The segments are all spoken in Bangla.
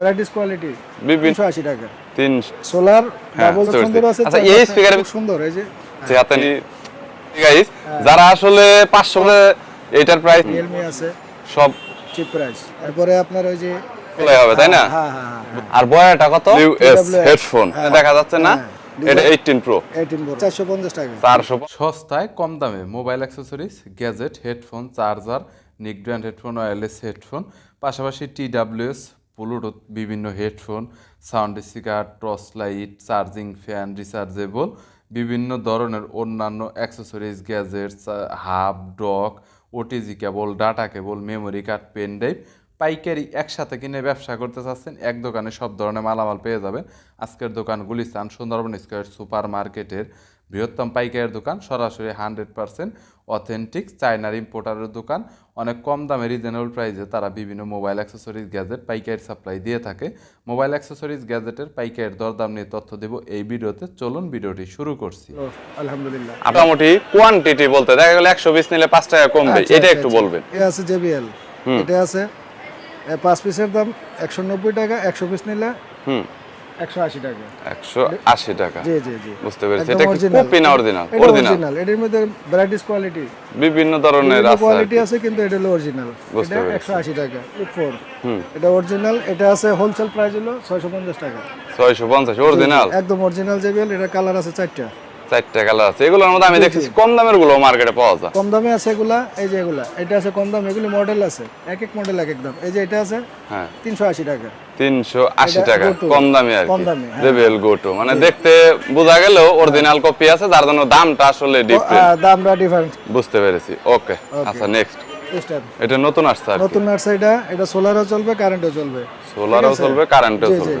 ভ্যারাইটিস কোয়ালিটি বিভিন্ন তিনশো আশি টাকা। তিন সোলার হ্যাঁ, ডাবল সুন্দর আছে আচ্ছা, এই খুব সুন্দর এই যে। যে হাতে গাইস যারা আসলে পাঁচশো করে এইটার প্রাইস রিয়েলমি আছে। সব চিপ প্রাইস তারপরে আপনার ওই যে খোলাই হবে তাই না? হ্যাঁ হ্যাঁ হ্যাঁ আর বয়াটা কত? ইউএস হেডফোন হ্যাঁ। দেখা যাচ্ছে না? হ্যাঁ, এটা 18 প্রো এইটিন বড় চারশো পঞ্চাশ টাকা। চারশো সস্তায় কম দামে mobile accessories gadget headphone charger নিক ব্র্যান্ড হেডফোন ওয়্যারলেস হেডফোন পাশাপাশি টি ডাব্লিউএস ব্লুটুথ বিভিন্ন headphone sound speaker torch light charging fan rechargeable বিভিন্ন ধরনের অন্যান্য accessories gadgets hub dock O T G cable data cable memory card pen drive পাইকারি একসাথে কিনে ব্যবসা করতে চাচ্ছেন, এক দোকানে সব ধরনের মালামাল পেয়ে যাবেন। আজকের দোকান গুলিস্তান সুন্দরবন স্কোয়ার সুপার মার্কেটের বৃহত্তম পাইকারের দোকান সরাসরি হান্ড্রেড পার্সেন্ট অথেন্টিক চায়নার ইম্পোর্টারের দোকান। অনেক কম দামে রিজনেবল প্রাইসে তারা বিভিন্ন মোবাইল অ্যাক্সেসরিজ গ্যাজেট পাইকারি সাপ্লাই দিয়ে থাকে। মোবাইল অ্যাক্সেসরিজ গ্যাজেটের পাইকারের দরদাম নিয়ে তথ্য দেব এই ভিডিওতে। চলুন ভিডিওটি শুরু করছি। আলহামদুলিল্লাহ। মোটামুটি কোয়ান্টিটি বলতে দেখা গেল একশো পিস নিলে পাঁচ টাকা কমবে আচ্ছা, এটা আচ্ছা, একটু আচ্ছা। বলবেন। এ আছে জেবিএল এটা আছে পাঁচ পিসের দাম একশো নব্বই টাকা একশো পিস নিলে হুম একশো আশি টাকা। একশো আশি টাকা। জি জি জি। বুঝতে পেরেছি। এটা কপি না অরিজিনাল অরিজিনাল অরিজিনাল এটার মধ্যে ভ্যারাইটিস কোয়ালিটি বিভিন্ন ধরনের আছে কোয়ালিটি আছে কিন্তু এটা হলো অরিজিনাল এটা টাকা ফোর এটা অরিজিনাল এটা আছে হোলসেল প্রাইস হলো ছয়শো পঞ্চাশ টাকা। ছয়শো পঞ্চাশ অরিজিনাল একদম অরিজিনাল জেবিএল এটা কালার আছে চারটা। চারটা কালার আছে। এগুলোর মধ্যে আমি দেখেছি কম দামেরগুলো মার্কেটে পাওয়া যায়। কম দামে আছে এগুলা এই যে এগুলা। এটা আছে কম দাম এগুলি মডেল আছে। এক এক মডেল এক এক দাম। এই যে এটা আছে হ্যাঁ। তিনশো আশি টাকা। তিনশো আশি এটা টাকা কম দামে আর কি। হ্যাঁ। গোটো মানে দেখতে বোঝা গেল অরিজিনাল কপি আছে যার জন্য দামটা আসলে ডিফারেন্ট দামটা ডিফারেন্ট বুঝতে পেরেছি। ওকে আচ্ছা নেক্সট এটা নতুন আসছে নতুন আসছে এটা। সোলারও চলবে কারেন্টও চলবে। সোলারও চলবে কারেন্টও চলবে।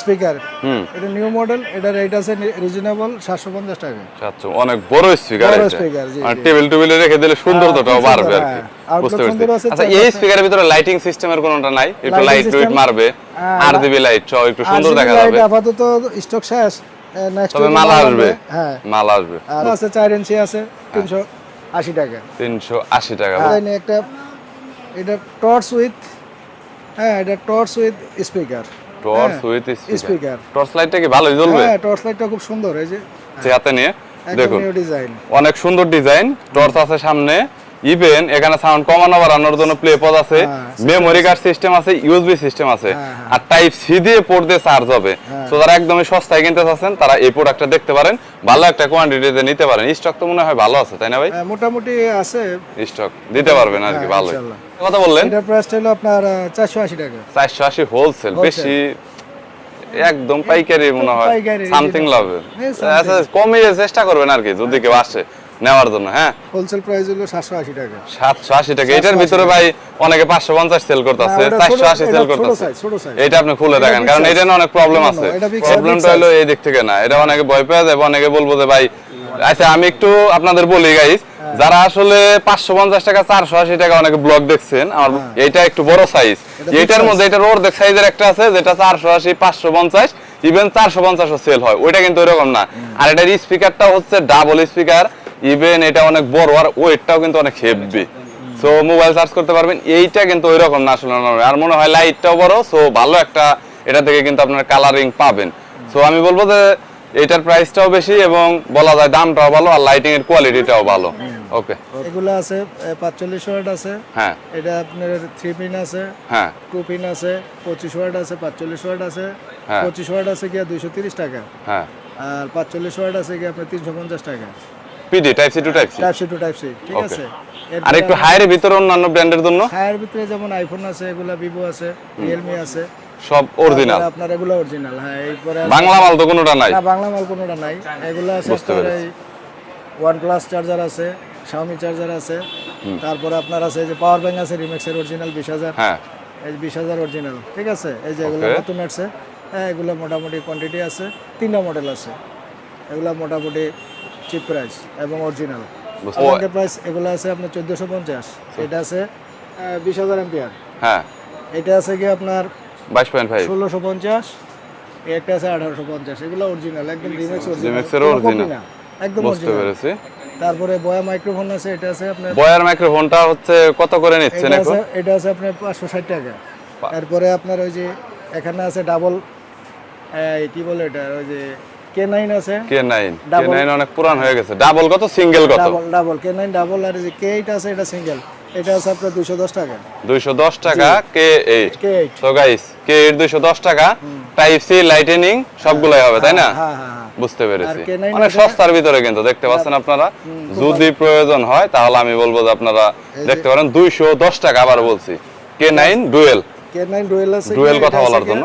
speaker. এটা নিউ মডেল এটা রেট আছে রিজনেবল সাতশো পঞ্চাশ টাকা। সাতশো অনেক বড় স্পিকার বড় জি, জি। টেবিল টেবিলে রেখে দিলে সুন্দরতাটাও বাড়বে আর কি। হ্যাঁ। বুঝতে সুন্দর পারছি। আচ্ছা এই স্পিকারের ভিতরে লাইটিং সিস্টেমের কোনটা নাই? একটু লাইট ওয়েট মারবে হ্যাঁ, আর দিবি লাইট সব একটু সুন্দর দেখা যাবে। আপাতত স্টক শেষ নেক্সট তবে মালা আসবে। হ্যাঁ। মাল আসবে। আর আছে চার ইঞ্চি আছে তিনশো আশি টাকা। তিনশো আশি টাকা আর এনে একটা এটা টর্চ উইথ হ্যাঁ এটা torch with speaker torch with speaker. Torch লাইটটা কি ভালোই জ্বলবে? হ্যাঁ টর্চ লাইটটা খুব সুন্দর এই যে যে হাতে নিয়ে দেখুন। ডিজাইন অনেক সুন্দর ডিজাইন টর্চ আছে সামনে। ইভেন এখানে সাউন্ড কমানো বাড়ানোর জন্য প্লে পদ আছে হ্যাঁ, মেমোরি কার্ড সিস্টেম আছে। ইউএসবি সিস্টেম আছে। হ্যাঁ, হ্যাঁ। আর টাইপ সি দিয়ে পোর্ট দিয়ে চার্জ হবে। তো যারা একদমই সস্তায় কিনতে চাচ্ছেন তারা এই প্রোডাক্টটা দেখতে পারেন। ভালো একটা কোয়ান্টিটিতে নিতে পারেন। স্টক তো মনে হয় ভালো আছে তাই না ভাই? মোটামুটি আছে। স্টক দিতে পারবেন আর কি হ্যাঁ, ভালো কথা বললেন? এটার প্রাইসটা হলো আপনার চারশো আশি টাকা। চারশো আশি হোলসেল বেশি একদম পাইকারি মনে হয় সামথিং হ্যাঁ, আচ্ছা কমিয়ে চেষ্টা করবেন আর কি যদি কেউ আসে। নেওয়ার জন্য হ্যাঁ? হোলসেল প্রাইস হলো সাতশো আশি টাকা। সাতশো আশি টাকা। এটার ভিতরে ভাই অনেকে পাঁচশো পঞ্চাশ সেল করতেছে না, ওটা চারশো ছোট- আশি এটা সেল করতেছে। এটা আপনি খুলে এটা দেখেন কারণ এটা নিয়ে অনেক প্রবলেম আছে। এটা প্রবলেমটা হলো এই দিক থেকে না এটা অনেকে ভয় পেয়ে যাবে অনেকে বলব যে ভাই আচ্ছা আমি একটু আপনাদের বলি গাইস হ্যাঁ। যারা আসলে পাঁচশো পঞ্চাশ টাকা চারশো আশি টাকা অনেকে ব্লগ দেখছেন আমার এইটা একটু বড় সাইজ হ্যাঁ। এটার। মধ্যে এটার অর্ধেক সাইজের একটা আছে যেটা চারশো আশি পাঁচশো পঞ্চাশ ইভেন চারশো পঞ্চাশও সেল হয়। ওইটা কিন্তু এরকম না। আর এটার স্পিকারটা হচ্ছে ডাবল স্পিকার ইভেন এটা অনেক বড় আর ওয়েটটাও কিন্তু অনেক হেভি সো মোবাইল চার্জ করতে পারবেন এইটা কিন্তু ওই রকম না আসলে আর মনে হয় লাইটটাও বড় সো ভালো একটা এটা থেকে কিন্তু আপনার কালারিং পাবেন। সো আমি বলব যে এটার প্রাইসটাও বেশি এবং বলা যায় দামটাও ভালো আর লাইটিং এর কোয়ালিটিটাও ভালো ওকে এগুলো আছে পাঁচচল্লিশ ওয়াট আছে। হ্যাঁ। এটা আপনার থ্রি পিন আছে। হ্যাঁ। টু পিন আছে পঁচিশ ওয়াট আছে পাঁচচল্লিশ ওয়াট আছে। হ্যাঁ। পঁচিশ ওয়াট আছে কি দুইশো তিরিশ টাকা। হ্যাঁ। আর পাঁচচল্লিশ ওয়াট আছে গিয়া আপনার তিনশো পঞ্চাশ টাকা। P D type C to type C type C to type C ঠিক আছে। আর একটু হায়ারের ভিতরে অন্যান্য ব্র্যান্ডের জন্য? হায়ার ভিতরে যেমন আইফোন আছে এগুলা ভিভো আছে রিয়েলমি আছে। সব অরিজিনাল আপনার এগুলো অরিজিনাল হ্যাঁ এরপরে বাংলা মাল তো কোনোটা নাই? না বাংলা মাল কোনোটা নাই। এগুলো আছে। এই ওয়ান প্লাস চার্জার আছে শাওমি চার্জার আছে। তারপরে আপনার আছে এই যে পাওয়ার ব্যাংক আছে রিমেক্সের অরিজিনাল বিশ হাজার। হ্যাঁ। এই বিশ হাজার অরিজিনাল ঠিক আছে? এই যে এগুলো. নতুন আসছে। হ্যাঁ এগুলো মোটামুটি কোয়ান্টিটি আছে। তিনটা মডেল আছে। এগুলো মোটামুটি চিপ প্রাইস এবং অরিজিনাল প্রাইস এগুলো আছে আপনার চোদ্দোশো পঞ্চাশ। এটা আছে বিশ হাজার এম্পিয়ার হ্যাঁ। এটা আছে কি আপনার বাইশ পয়েন্ট ফাইভ। ষোলোশো পঞ্চাশ একটা আছে আঠারোশো পঞ্চাশ। এগুলো অরিজিনাল একদম রিমেক্স original। একদম বুঝতে পেরেছি। তারপরে বয়া মাইক্রোফোন আছে এটা আছে আপনার বয়ার মাইক্রোফোনটা হচ্ছে কত করে নিচ্ছেন এখন? এটা আছে আপনার পাঁচশো ষাট টাকা। তারপরে আপনার ওই যে এখানে আছে ডাবল কি বলে এটা ওই যে কে আছে। K nine K Double- nine অনেক পুরান হয়ে গেছে। ডাবল কত? সিঙ্গেল কত? ডাবল ডাবল কে ডাবল আর যে কে আছে এটা সিঙ্গেল এটা আছে আপনার দুশো দশ টাকা। দুইশো দশ টাকা K eight K guys K eight দুইশো দশ টাকা। টাইপ সি লাইটেনিং সবগুলাই হবে তাই না? হ্যাঁ হ্যাঁ হ্যাঁ। বুঝতে পেরেছি। অনেক সস্তার ভিতরে কিন্তু দেখতে পাচ্ছেন আপনারা? যদি প্রয়োজন হয় তাহলে আমি বলব যে আপনারা দেখতে পারেন দুইশো দশ টাকা আবার বলছি। K nine dual. আছে ডুয়েল কথা বলার জন্য।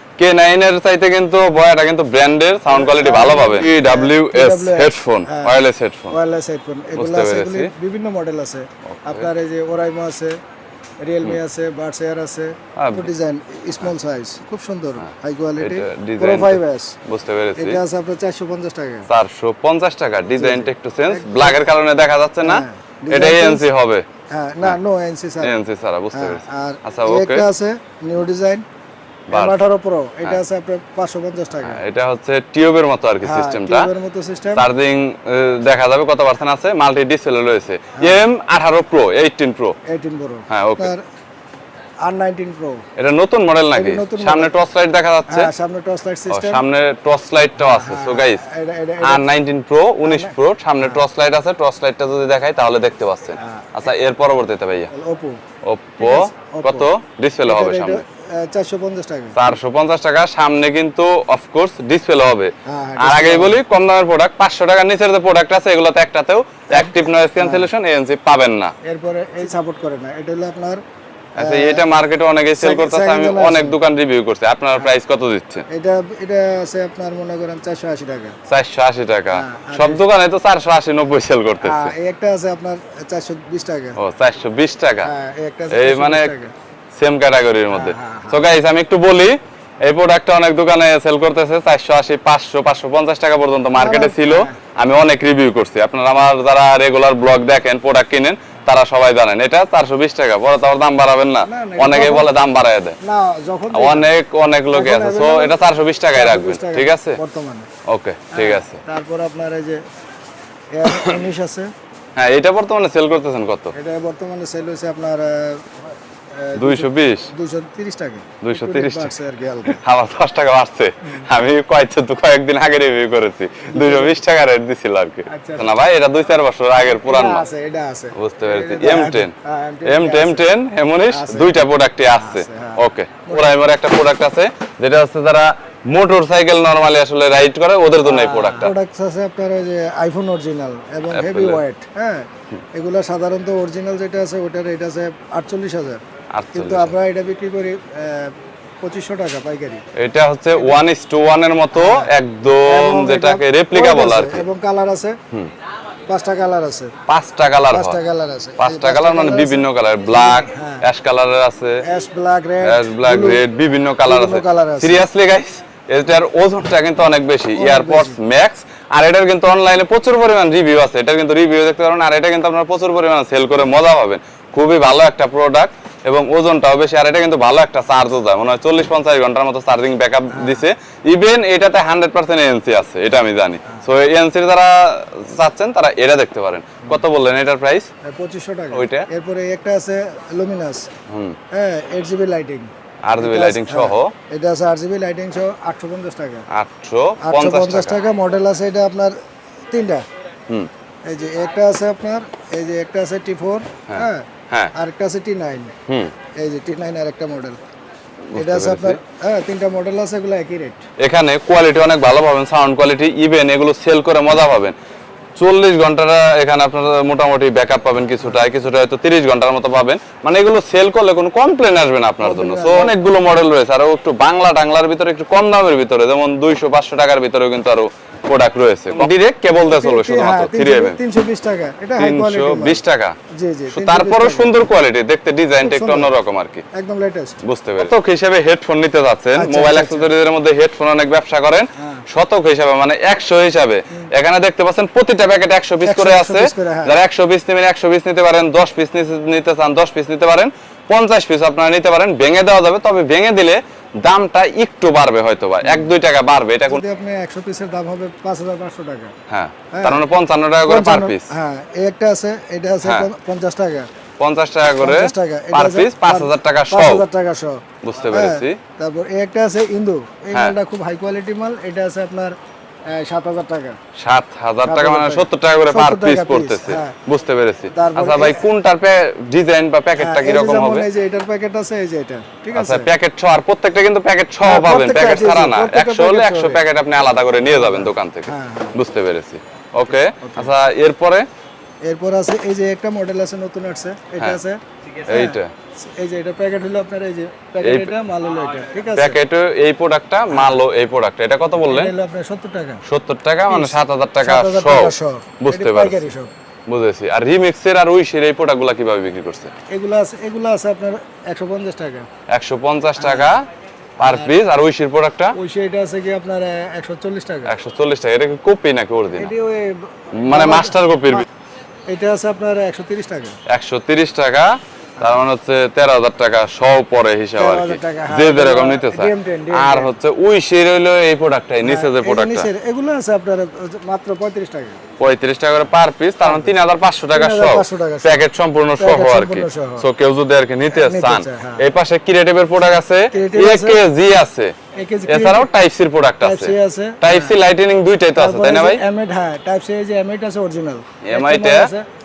কে নাইন এর চাইতে কিন্তু বয়াটা কিন্তু ব্র্যান্ডের সাউন্ড কোয়ালিটি ভালো পাবে। W S headphone. Wireless headphone wireless headphone এগুলো আছে বিভিন্ন মডেল আছে। আপনার এই যে ওরাইমো আছে রিয়েলমি আছে বার্ডস এয়ার আছে। ডিজাইন স্মল সাইজ খুব সুন্দর হাই কোয়ালিটি এটা প্রো design ফাইভ এস বুঝতে পেরেছি। এটা আছে আপনার চারশো পঞ্চাশ টাকা। চারশো পঞ্চাশ টাকা ডিজাইনটা একটু চেঞ্জ ব্ল্যাকের কারণে দেখা যাচ্ছে না হ্যাঁ, এটা এএনসি হবে। হ্যাঁ না নো এনসি স্যার এএনসি ছাড়া। বুঝতে হ্যাঁ, পেরেছি। আর আচ্ছা ওকে একটা আছে নিউ ডিজাইন বাস। আঠারো এটা আছে আপনার পাঁচশো পঞ্চাশ টাকা। এটা হচ্ছে টিউবের মতো আর কি হ্যাঁ, সিস্টেমটা টিউবের মতো সিস্টেম চার্জিং দেখা যাবে কত পার্সেন্ট আছে মাল্টি ডিসপ্লে রয়েছে। হ্যাঁ। এম আঠারো প্রো এইটিন প্রো হ্যাঁ, okay. আর নাইনটিন প্রো এটা নতুন মডেল নাকি? সামনে টর্চ লাইট দেখা যাচ্ছে। হ্যাঁ সামনে টর্চ লাইট সিস্টেম সামনে টর্চ লাইটটাও আছে সো গাইস আর উনিশ প্রো সামনে টর্চ লাইট আছে। টর্চ লাইটটা যদি দেখাই তাহলে দেখতে পাচ্ছেন। আচ্ছা এর পরবর্তীতে ভাইয়া। Oppo Oppo। কত? ডিসপ্লে হবে সামনে। চারশো পঞ্চাশ টাকা। চারশো পঞ্চাশ টাকা সামনে কিন্তু অফকোর্স ডিসপ্লে হবে। হ্যাঁ, হ্যাঁ, আর আগেই বলি কম দামের প্রোডাক্ট পাঁচশো টাকার নিচের যে প্রোডাক্ট আছে এগুলোতে একটাতেও active noise cancellation A N C পাবেন না। এরপরে এই সাপোর্ট করে না। এটা হলো আপনার আচ্ছা এটা মার্কেটে অনেকেই সেল করতেছে আমি অনেক দোকান রিভিউ করছি। আপনার প্রাইস কত দিচ্ছেন এটা এটা আছে আপনার মনে করেন চারশো আশি টাকা। চারশো আশি টাকা। হ্যাঁ, সব দোকানে তো চারশো আশি নব্বই সেল করতেছে। এই একটা আছে আপনার চারশো বিশ টাকা। ও চারশো বিশ টাকা। হ্যাঁ এই একটা আছে এই মানে সেম ক্যাটাগরির মধ্যে। হ্যাঁ, হ্যাঁ, গাইস আমি একটু বলি এই প্রোডাক্টটা অনেক দোকানে সেল করতেছে চারশো আশি পাঁচশো পাঁচশো পঞ্চাশ টাকা পর্যন্ত মার্কেটে ছিল। আমি অনেক রিভিউ করছি। আপনারা আমার যারা রেগুলার ব্লগ দেখেন প্রোডাক্ট কিনেন তারা সবাই জানেন। এটা চারশো বিশ টাকা পরে তো দাম বাড়াবেন না। অনেকে বলে দাম বাড়ায় দেয়। না যখন অনেক অনেক লোকে আছে। সো এটা চারশো বিশ টাকায় রাখবেন। ঠিক আছে? বর্তমানে। ওকে ঠিক আছে। তারপর আপনার এই যে আছে। হ্যাঁ এটা বর্তমানে সেল করতেছেন কত? এটা বর্তমানে সেল হয়েছে আপনার দুইশো বিশ? দুইশো তিরিশ টাকা। 230 টাকা। বাড়ছে আর কি হালকা। আমার দশ টাকা বাড়ছে। আমি কয়েকদিন আগে রিভিউ করেছি। দুইশো বিশ টাকা রেট দিছিল আর কি। না ভাই এটা দুই চার বছর আগের পুরান এটা মাল আছে এটা আছে। বুঝতে পেরেছি। এম টেন হ্যাঁ, এম M10 টেন আছে। টেন এমনিস আছে। দুইটা প্রোডাক্টই আসছে হ্যাঁ। ওকে প্রাইমার একটা প্রোডাক্ট আছে যেটা হচ্ছে যারা মোটর সাইকেল নরমালি আসলে রাইড করে ওদের জন্য এই প্রোডাক্টটা প্রোডাক্টস আছে আপনার ওই যে আইফোন অরিজিনাল এবং Apple হেভি ওয়েট হ্যাঁ। এগুলো সাধারণত অরিজিনাল যেটা আছে ওটার রেট আছে আটচল্লিশ হাজার। কিন্তু আমরা এটা বিক্রি করি পঁচিশশো টাকা পাইকারি। এটা হচ্ছে ওয়ান ইস টু ওয়ানের মতো একদম যেটাকে রেপ্লিকা বলে আর এবং কালার আছে পাঁচটা কালার আছে। পাঁচটা কালার পাঁচটা কালার আছে। পাঁচটা কালার মানে বিভিন্ন কালার ব্ল্যাক অ্যাশ কালারের আছে। Ash black red ash black red বিভিন্ন কালার আছে। সিরিয়াসলি গাইস এটার ওজনটা কিন্তু অনেক বেশি। এয়ারপডস ম্যাক্স আর এটার কিন্তু অনলাইনে প্রচুর পরিমাণ রিভিউ আছে। এটার কিন্তু রিভিউ দেখতে পারেন আর এটা কিন্তু আপনারা প্রচুর পরিমাণ সেল করে মজা পাবেন। খুবই ভালো একটা প্রোডাক্ট এবং ওজনটাও বেশি আর এটা কিন্তু ভালো একটা চার্জও দেয়। মনে হয় চল্লিশ পঞ্চাশ ঘণ্টার মতো চার্জিং ব্যাকআপ দিছে। ইভেন এটাতে হান্ড্রেড পার্সেন্ট এনসি আছে এটা আমি জানি। সো এনসির যারা চাচ্ছেন তারা এটা দেখতে পারেন। কত বললেন এটার প্রাইস পঁচিশশো টাকা। ওইটা? এরপরে একটা আছে লুমিনাস হুম। হ্যাঁ এইট জিবি লাইটিং আর জিবি লাইটিং সহ? এটা আছে লাইটিং সহ আটশো পঞ্চাশ টাকা। আটশো আটশো পঞ্চাশ পঞ্চাশ টাকা। টাকা মডেল আছে এটা আপনার তিনটা। হুম। এই যে একটা আছে আপনার এই যে একটা আছে টি ফোর হ্যাঁ হ্যাঁ। আর একটা আছে টি নাইন হুম। এই যে টি নাইন আর একটা মডেল এটা আছে আপনার হ্যাঁ তিনটা মডেল আছে এগুলো একই রেট এখানে কোয়ালিটি অনেক ভালো পাবেন সাউন্ড কোয়ালিটি ইভেন এগুলো সেল করে মজা পাবেন। চল্লিশ ঘন্টাটা এখানে আপনারা মোটামুটি ব্যাকআপ পাবেন কিছুটা কিছুটা হয়তো তিরিশ ঘণ্টার মতো পাবেন। মানে এগুলো সেল করলে কোনো কমপ্লেন আসবে না আপনার জন্য। তো অনেকগুলো মডেল রয়েছে। আরও একটু বাংলা টাংলার ভিতরে একটু কম দামের ভিতরে যেমন দুইশো পাঁচশো টাকার ভিতরেও কিন্তু আরও প্রোডাক্ট রয়েছে। ডিরেক্ট কেবল দিয়ে চলবে শুধুমাত্র থ্রি এম তিনশো বিশ টাকা। এটা হাই কোয়ালিটি বিশ টাকা। জি জি তো সুন্দর কোয়ালিটি দেখতে ডিজাইনটা একটু অন্যরকম আর কি। একদম লেটেস্ট বুঝতে পেরেছি। শতক হিসেবে হেডফোন নিতে যাচ্ছেন? আচ্ছা, মোবাইল আচ্ছা, অ্যাক্সেসরিজের মধ্যে হেডফোন অনেক ব্যবসা করেন। হ্যাঁ। শতক হিসাবে মানে একশো হিসাবে। এখানে দেখতে পাচ্ছেন প্রতিটা প্যাকেট একশো পিস করে আছে। করে, হ্যাঁ। যারা একশো পিস নেবেন একশো পিস নিতে পারেন দশ পিস নিতে চান দশ পিস নিতে পারেন পঞ্চাশ পিস আপনারা নিতে পারেন ভেঙে দেওয়া যাবে। তবে ভেঙে দিলে দামটা একটু বাড়বে হয়তো বা এক দুই টাকা বাড়বে। এটা কোন যদি আপনি একশো পিসের দাম হবে পাঁচ হাজার পাঁচশো টাকা। হ্যাঁ হ্যাঁ। তার মানে পঞ্চান্ন টাকা করে পার পিস। হ্যাঁ এই একটা আছে এটা আছে হ্যাঁ। পঞ্চ- পঞ্চাশ টাকা। পঞ্চাশ টাকা করে পার পিস পাঁচ হাজার টাকা সহ। টাকা সহ। বুঝতে হ্যাঁ, পেরেছি। তারপর একটা আছে ইন্দু। এই হ্যাঁ। মালটা খুব হাই কোয়ালিটি মাল। এটা আছে আপনার সাত হাজার টাকা। সাত হাজার টাকা মানে। সত্তর টাকা করে পার পিস পড়তেছে। হ্যাঁ। বুঝতে পেরেছি। আচ্ছা ভাই কোনটার ডিজাইন বা প্যাকেটটা কীরকম হবে? এই যে এটার প্যাকেট আছে এই যে এটা। ঠিক আচ্ছা আছে? প্যাকেট ছ আর প্রত্যেকটা কিন্তু প্যাকেট ছ পাবেন। প্যাকেট ছাড়া না। একশো হলে একশো। প্যাকেট আপনি আলাদা করে নিয়ে যাবেন দোকান থেকে। বুঝতে পেরেছি। ওকে আচ্ছা এরপরে এরপর আছে এই যে একটা মডেল আছে নতুন আসছে। এটা হ্যাঁ। আছে এইটা। এই যে এটা প্যাকেট হলো আপনার এই যে প্যাকেট এটা মাল হলো এটা ঠিক আছে? প্যাকেটে এই প্রোডাক্টটা মালও এই প্রোডাক্টটা এটা কত বললেন? এটা হলো আপনার সত্তর টাকা। সত্তর টাকা মানে সাত হাজার টাকা 7,000 টাকা সহ। বুঝতে পারছি। বুঝেছি। আর রিমিক্সের আর উইশের এই প্রোডাক্টগুলো কীভাবে বিক্রি করছে? এগুলো আছে এগুলো আছে আপনার একশো পঞ্চাশ টাকা। একশো পঞ্চাশ টাকা পার পিস আর ওই উইশের প্রোডাক্টটা ওই সেটা আছে কি আপনার একশো চল্লিশ টাকা। একশো চল্লিশ টাকা। এটা কি কপি নাকি অরিজিনাল এটি ওই মানে মাস্টার কপির এটা আছে আপনার একশো তিরিশ টাকা। একশো তিরিশ টাকা। তার মানে হচ্ছে তেরো হাজার টাকা সহ পরে হিসাব আর কি। 13,000 টাকা, হ্যাঁ, যে যেরকম নিতে চায় DM10, DM10 আর হচ্ছে উইশের হইল এই প্রোডাক্টটাই নিচে যে প্রোডাক্টটা এগুলো আছে আপনার মাত্র পঁয়ত্রিশ টাকা। পঁয়ত্রিশ টাকা করে পার পিস তার মানে তিন হাজার পাঁচশো টাকা সহ। 3,500 টাকা সহ। প্যাকেট সম্পূর্ণ সহ আর কি। সো কেউ যদি আর কি নিতে নিতে চান হ্যাঁ। এই পাশে ক্রিয়েটিভের প্রোডাক্ট আছে জি আছে। এছাড়াও টাইপ সির প্রোডাক্ট আছে। টাইপ সি লাইটেনিং দুইটাই তো আছে তাই না ভাই? এমএড হ্যাঁ টাইপ সি যে এমএড আছে অরিজিনাল MI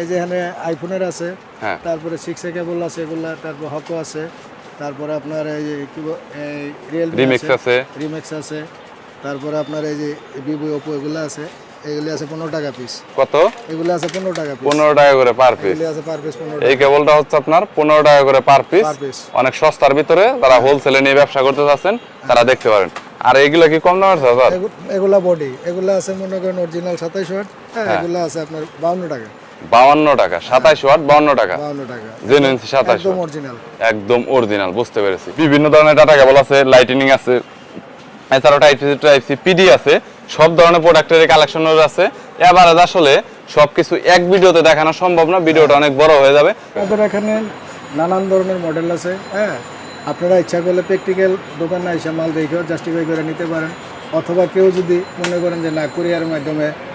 এই যে এখানে আইফোনের আছে হ্যাঁ। তারপরে সিক্স এ কেবল আছে এগুলা তারপর হকো আছে তারপরে আপনার এই যে কি রিয়েলমি Remix আছে। রিমেক্স আছে তারপরে আপনার এই যে ভিভো ওপো এগুলো আছে এগুলি আছে পনেরো টাকা পিস কত? এগুলো আছে পনেরো টাকা পিস পনেরো টাকা করে পার পিস এগুলি আছে পার পিস পনেরো এই কেবলটা হচ্ছে আপনার পনেরো টাকা করে পার পিস। অনেক সস্তার ভিতরে যারা হোলসেলে নিয়ে ব্যবসা করতে চাচ্ছেন তারা দেখতে পারেন। আর এগুলো কি কম দামের স্যার? এগুলা বডি এগুলা আছে মনে করেন অরিজিনাল সাতাইশ ওয়াট হ্যাঁ। এগুলা আছে আপনার বাউন্ন টাকা। বাউন্ন টাকা সাতাইশ ওয়াট বাউন্ন টাকা। জেনুইন সাতাইশ একদম অরিজিনাল একদম অরিজিনাল বুঝতে পেরেছি। বিভিন্ন ধরনের ডাটা কেবল আছে লাইটিনিং আছে এছাড়াও type C type C PD আছে সব ধরনের প্রোডাক্টের কালেকশন আছে। এবার আসলে সবকিছু এক ভিডিওতে দেখানো সম্ভব না ভিডিওটা অনেক বড় হয়ে যাবে। আমাদের এখানে নানান ধরনের মডেল আছে হ্যাঁ? আপনারা ইচ্ছা করলে প্র্যাকটিক্যাল দোকানে এসে মাল দেখেও জাস্টিফাই করে নিতে পারেন। অথবা কেউ যদি মনে করেন যে না কুরিয়ারের মাধ্যমে